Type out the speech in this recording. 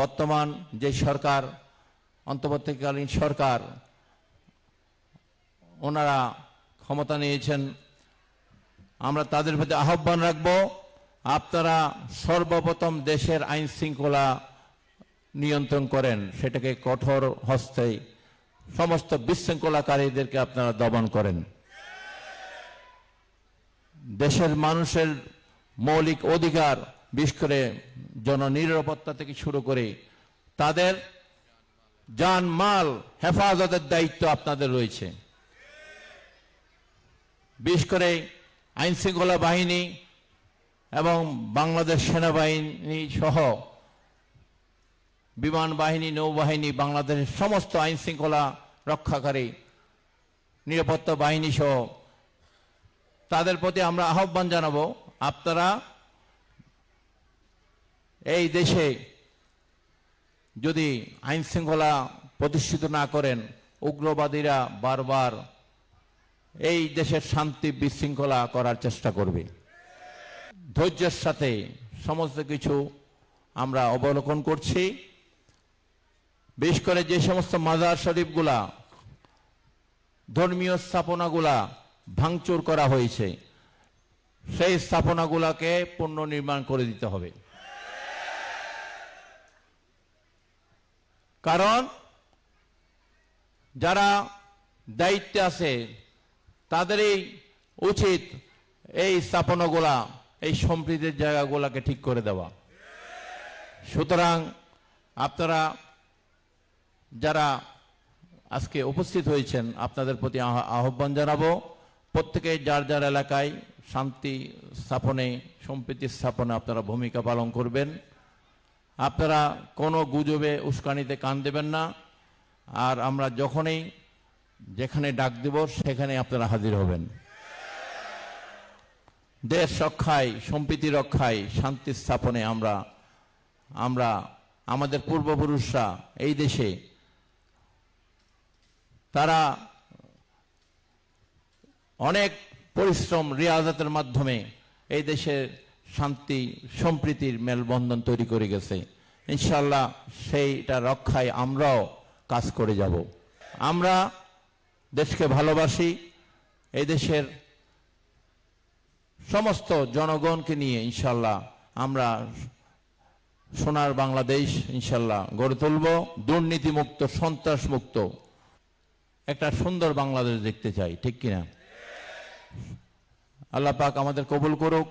বর্তমান যে সরকার, অন্তর্বর্তীকালীন সরকার, ওনারা ক্ষমতা নিয়েছেন, আমরা তাদের প্রতি আহ্বান রাখব, আপনারা সর্বপ্রথম দেশের আইন শৃঙ্খলা নিয়ন্ত্রণ করেন, সেটাকে কঠোর হস্তে সমস্ত বিশৃঙ্খলাকারীদেরকে আপনারা দমন করেন। দেশের মানুষের মৌলিক অধিকার, বিশেষ করে জননিরাপত্তা থেকে শুরু করে তাদের যান মাল হেফাজতের দায়িত্ব আপনাদের রয়েছে। বিশেষ করে আইন শৃঙ্খলা বাহিনী এবং বাংলাদেশ সেনাবাহিনী সহ বিমান বাহিনী, নৌবাহিনী, বাংলাদেশের সমস্ত আইন শৃঙ্খলা রক্ষাকারী নিরাপত্তা বাহিনী সহ তাদের প্রতি আমরা আহ্বান জানাব, আপনারা এই দেশে যদি আইন শৃঙ্খলা প্রতিষ্ঠিত না করেন, উগ্রবাদীরা বারবার এই দেশের শান্তি বিশৃঙ্খলা করার চেষ্টা করবে। ধৈর্যের সাথে সমস্ত কিছু আমরা অবলোকন করছি। বিশেষ করে যে সমস্ত মাজার শরীফগুলা, ধর্মীয় স্থাপনাগুলা ভাঙচুর করা হয়েছে, সেই স্থাপনাগুলাকে পুনর্নির্মাণ করে দিতে হবে। কারণ যারা দায়িত্বে আছে, তাদেরই উচিত এই স্থাপনাগুলা, এই সম্প্রীতির জায়গাগুলাকে ঠিক করে দেওয়া। সুতরাং আপনারা যারা আজকে উপস্থিত হয়েছেন, আপনাদের প্রতি আহ- আহ্বান জানাব, প্রত্যেকে যার যার এলাকায় শান্তি স্থাপনে, সম্প্রীতি স্থাপনে আপনারা ভূমিকা পালন করবেন। আপনারা কোনো গুজবে উস্কানিতে কান দেবেন না। আর আমরা যখনই যেখানে ডাক দেব সেখানে আপনারা হাজির হবেন। দেশ রক্ষায়, সম্প্রীতি রক্ষায়, শান্তি স্থাপনে আমরা আমরা, আমাদের পূর্বপুরুষরা এই দেশে, তারা অনেক পরিশ্রম, রিয়াজতের মাধ্যমে এই দেশের শান্তি, সম্প্রীতির মেলবন্ধন তৈরি করে গেছে। ইনশাল্লাহ সেইটা রক্ষায় আমরাও কাজ করে যাব। আমরা দেশকে ভালোবাসি, এই দেশের সমস্ত জনগণকে নিয়ে ইনশাল্লাহ আমরা সোনার বাংলাদেশ ইনশাল্লাহ গড়ে তুলব, দুর্নীতিমুক্ত, সন্ত্রাসমুক্ত, একটা সুন্দর বাংলাদেশ দেখতে চাই, ঠিক কিনা? আল্লাহ পাক আমাদের কবুল করুক।